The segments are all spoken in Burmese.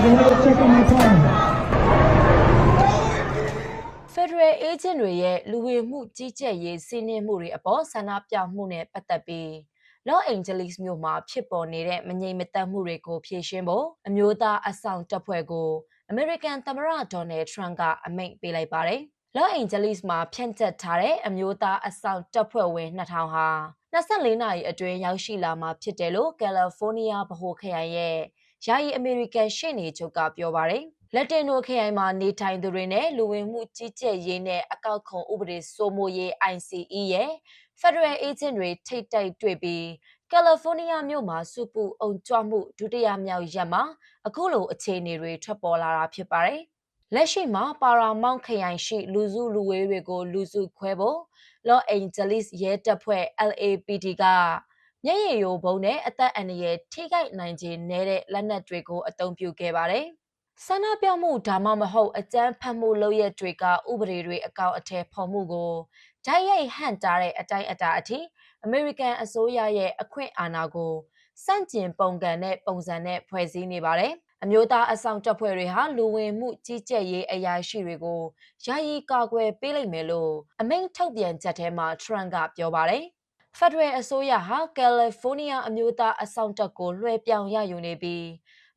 checking my phone. Federal Agent တွေရဲ့လူဝင်မှုကြီးကြပ်ရေးစီးနင်းမှုတွေအပေါ်ဆန္ဒပြမှုနဲ့ပတ်သက်ပြီး Los Angeles မြို့မှာဖြစ်ပေါ်နေတဲ့မငြိမ်မသက်မှုတွေကိုဖြေရှင်းဖို့အမျိုးသားအဆောင်တပ်ဖွဲ့ကို American သမ္မတ Donald Trump ကအမိန့်ပေးလိုက်ပါတယ်။ Los Angeles မှာဖြန့်ကျက်ထားတဲ့အမျိုးသားအဆောင်တပ်ဖွဲ့ဝင်2000ဟာ24နာရီအတွင်းရောက်ရှိလာမှာဖြစ်တယ်လို့ California ဗဟိုခရိုင်ရဲ့ ယာယီအမေရိကန်ရှေ့နေချုပ်ကပြောပါတယ်။လက်တင်နိုခရိုင်မှာနေထိုင်သူတွေနဲ့လူဝင်မှုကြီးကြပ်ရေးနဲ့အကောက်ခွန်ဥပဒေစိုးမိုးရေး ICE ရဲ့ Federal Agent တွေထိတ်တိုက်တွေ့ပြီးကယ်လီဖိုးနီးယားမြို့မှာစုပူအုံကြွမှုဒုတိယမြောက်ရက်မှာအခုလိုအခြေအနေတွေထွက်ပေါ်လာတာဖြစ်ပါတယ်။လက်ရှိမှာပါရာမောင့်ခရိုင်ရှိလူစုလူဝေးတွေကိုလူစုခွဲဖို့ Los Angeles ရဲတပ်ဖွဲ့ LAPD က မျက်ရည်ယိုဗုံးနဲ့အသက်အန္တရာယ်ထိခိုက်နိုင်ခြေနည်းတဲ့လက်နက်တွေကိုအသုံးပြုခဲ့ပါတယ်။ဆန္ဒပြမှုဒါမှမဟုတ်အကြမ်းဖက်မှုလုပ်ရက်တွေကဥပဒေတွေအကောင့်အထည်ဖော်မှုကိုဓာတ်ရိုက်ဟန့်တားတဲ့အတိုင်းအတာအထိအမေရိကန်အစိုးရရဲ့အခွင့်အာဏာကိုစန့်ကျင်ပုံကန်တဲ့ပုံစံနဲ့ဖွဲ့စည်းနေပါတယ်။အမျိုးသားအဆောင်တပ်ဖွဲ့တွေဟာလူဝင်မှုကြီးကြပ်ရေးအရာရှိတွေကိုယာယီကာကွယ်ပေးလိုက်မယ်လို့အမိန့်ထုတ်ပြန်ချက်ထဲမှာ Trump ကပြောပါတယ်။ Federal အစိုးရဟာ California အမျိုးသားအဆောင်တပ်ကိုလွှဲပြောင်းရယူနေပြီး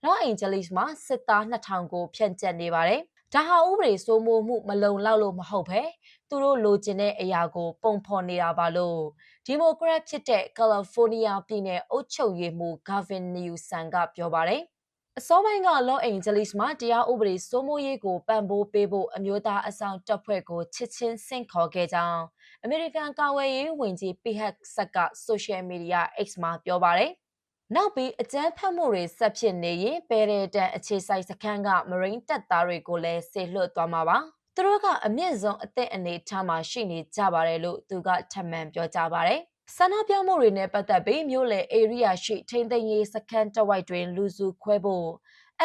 Los Angeles မှာစစ်သား2000ကိုဖြန့်ကျက်နေပါတယ်။ဒါဟာဥပဒေစိုးမိုးမှုမလုံလောက်လို့မဟုတ်ဘဲသူတို့လိုချင်တဲ့အရာကို ပုံဖော်နေတာပါလို့ဒီမိုကရက်ဖြစ်တဲ့ California ပြည်နယ်အုပ်ချုပ်ရေးမှူး Gavin Newsom ကပြောပါတယ်။ အစောပိုင်းက Los Angeles မှာတရားဥပဒေစိုးမိုးရေးကိုပံ့ပိုးပေးဖို့အမျိုးသားအဆောင်တပ်ဖွဲ့ကိုချစ်ချင်းဆင့်ခေါ်ခဲ့ကြောင်းအမေရိကန်ကာကွယ်ရေးဝန်ကြီး Pete Hegseth ကဆိုရှယ်မီဒီယာ X မှာပြောပါတယ်။နောက်ပြီးအကြမ်းဖက်မှုတွေဆက်ဖြစ်နေရင်ပယ်တဲ့တန်အခြေဆိုင်စခန်းကမရိန်းတပ်သားတွေကိုလည်းဆေလွှတ်သွားမှာပါ။သူတို့ကအမြင့်ဆုံးအသက်အနေထားမှာရှိနေကြပါတယ်လို့သူကထပ်မံပြောကြားပါတယ်။ ဆန္ဒပြမှုတွေနဲ့ပတ်သက်ပြီးမြို့လေ area ရှိထိန်းသိမ်းရေးစခန်းတဝိုက်တွင် လူစုခွဲဖို့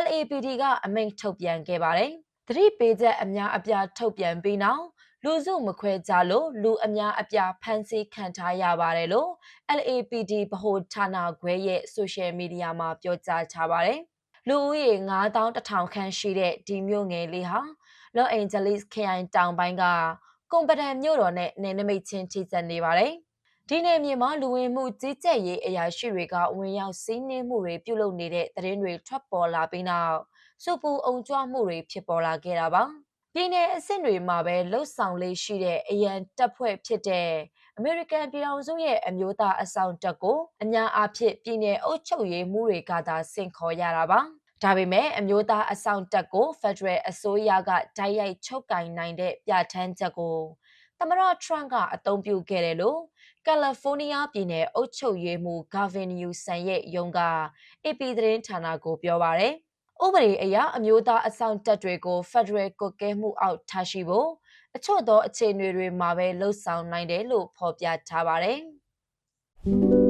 LAPD ကအမိန့်ထုတ်ပြန်ခဲ့ပါတယ်။သတိပေးချက်အများအပြားထုတ်ပြန်ပြီးနောက်လူစုမခွဲကြလို့လူအများအပြားဖမ်းဆီးခံထားရပါတယ်လို့ LAPD ဗဟိုဌာနခွဲရဲ့ဆိုရှယ်မီဒီယာမှာပြောကြားထားပါတယ်။လူဦးရေ9000ခန့်ရှိတဲ့ဒီမြို့ငယ်လေးဟာ Los Angeles ခရိုင်တောင်ပိုင်းကကွန်ပတန်မြို့တော်နဲ့နယ်နိမိတ်ချင်းထိစပ်နေပါတယ်။ ဒီနယ်မြေမှာလူဝင်မှုကြီးကြပ်ရေးအရာရှိတွေကဝင်ရောက်စီးနင်းမှုတွေပြုလုပ်နေတဲ့သတင်းတွေထွက်ပေါ်လာပြီးနောက်စုပူအုံကြွမှုတွေဖြစ်ပေါ်လာခဲ့တာပါ။ပြည်내အဆင့်တွေမှာပဲလှုပ်ဆောင်လေးရှိတဲ့အရန်တပ်ဖွဲ့ဖြစ်တဲ့အမေရိကန်ပြည်ထောင်စုရဲ့အမျိုးသားအဆောင်တပ်ကိုအများအားဖြင့်ပြည်내အုပ်ချုပ်ရေးမှုတွေကသာဆင့်ခေါ်ရတာပါ။ဒါပေမဲ့အမျိုးသားအဆောင်တပ်ကို Federal အစိုးရကတိုက်ရိုက်ချုပ်ကင်နိုင်တဲ့ပြဋ္ဌာန်းချက်ကို သမ္မတ Trump ကအသုံးပြုခဲ့တယ်လို့ကယ်လီဖိုးနီးယားပြည်နယ်အုပ်ချုပ်ရေးမှူး Gavin Newsom ရဲ့ရုံးက AP သတင်းဌာနကိုပြောပါတယ်။ဥပဒေအရအမျိုးသားအဆောင်တပ်တွေကို Federal ကွပ်ကဲမှုအောက်ထားရှိဖို့အချို့သောအခြေအနေတွေမှာပဲလှုပ်ဆောင်နိုင်တယ်လို့ဖော်ပြထားပါတယ်။